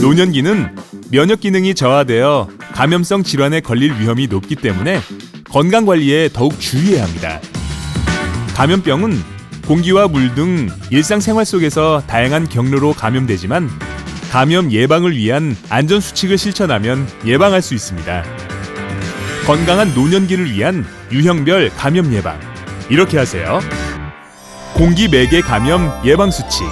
노년기는 면역 기능이 저하되어 감염성 질환에 걸릴 위험이 높기 때문에 건강 관리에 더욱 주의해야 합니다. 감염병은 공기와 물 등 일상생활 속에서 다양한 경로로 감염되지만 감염 예방을 위한 안전 수칙을 실천하면 예방할 수 있습니다. 건강한 노년기를 위한 유형별 감염 예방 이렇게 하세요. 공기 매개 감염 예방 수칙.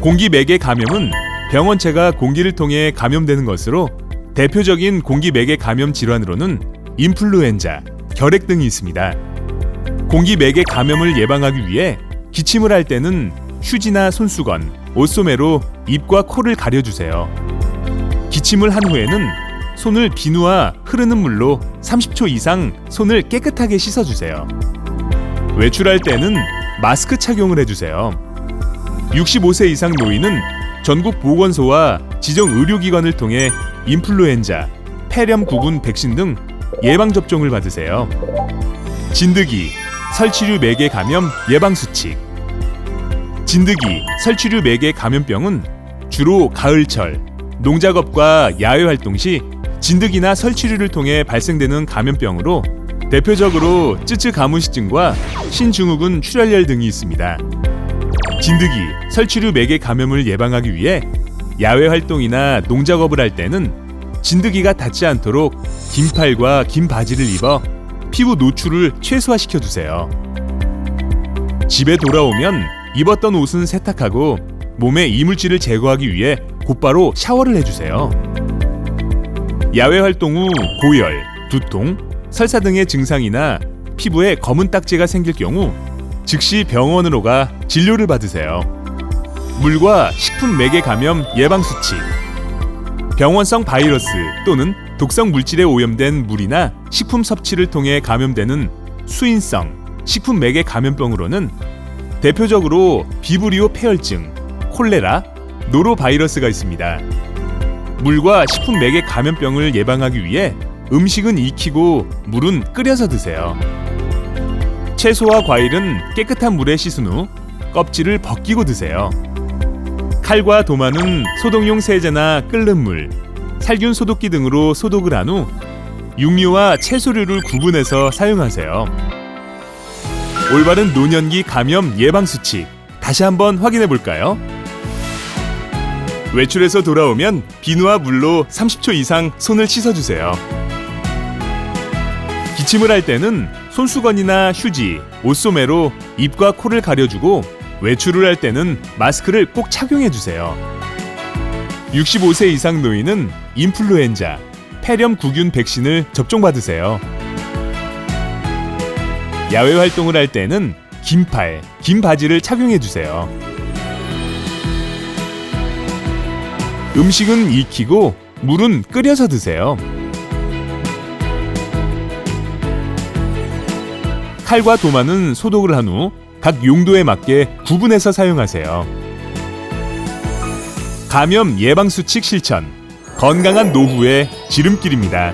공기 매개 감염은 병원체가 공기를 통해 감염되는 것으로 대표적인 공기 매개 감염 질환으로는 인플루엔자, 결핵 등이 있습니다. 공기 매개 감염을 예방하기 위해 기침을 할 때는 휴지나 손수건, 옷소매로 입과 코를 가려주세요. 기침을 한 후에는 손을 비누와 흐르는 물로 30초 이상 손을 깨끗하게 씻어주세요. 외출할 때는 마스크 착용을 해주세요. 65세 이상 노인은 전국 보건소와 지정 의료기관을 통해 인플루엔자, 폐렴 구분 백신 등 예방 접종을 받으세요. 진드기, 설치류 매개 감염 예방 수칙. 진드기, 설치류 매개 감염병은 주로 가을철 농작업과 야외 활동 시 진드기나 설치류를 통해 발생되는 감염병으로 대표적으로 쯔쯔 가무시증과 신증후군 출혈열 등이 있습니다. 진드기, 설치류 매개 감염을 예방하기 위해 야외 활동이나 농작업을 할 때는 진드기가 닿지 않도록 긴 팔과 긴 바지를 입어 피부 노출을 최소화시켜 두세요. 집에 돌아오면 입었던 옷은 세탁하고 몸의 이물질을 제거하기 위해 곧바로 샤워를 해주세요. 야외 활동 후 고열, 두통, 설사 등의 증상이나 피부에 검은 딱지가 생길 경우 즉시 병원으로 가 진료를 받으세요. 물과 식품 매개 감염 예방 수칙. 병원성 바이러스 또는 독성 물질에 오염된 물이나 식품 섭취를 통해 감염되는 수인성 식품 매개 감염병으로는 대표적으로 비브리오 폐혈증, 콜레라, 노로바이러스가 있습니다. 물과 식품 매개 감염병을 예방하기 위해 음식은 익히고 물은 끓여서 드세요. 채소와 과일은 깨끗한 물에 씻은 후 껍질을 벗기고 드세요. 칼과 도마는 소독용 세제나 끓는 물, 살균 소독기 등으로 소독을 한 후 육류와 채소류를 구분해서 사용하세요. 올바른 노년기 감염 예방 수칙 다시 한번 확인해 볼까요? 외출해서 돌아오면 비누와 물로 30초 이상 손을 씻어 주세요. 기침을 할 때는 손수건이나 휴지, 옷소매로 입과 코를 가려주고 외출을 할 때는 마스크를 꼭 착용해 주세요. 65세 이상 노인은 인플루엔자, 폐렴 구균 백신을 접종받으세요. 야외 활동을 할 때는 긴 팔, 긴 바지를 착용해 주세요. 음식은 익히고 물은 끓여서 드세요. 칼과 도마는 소독을 한 후 각 용도에 맞게 구분해서 사용하세요. 감염 예방 수칙 실천. 건강한 노후의 지름길입니다.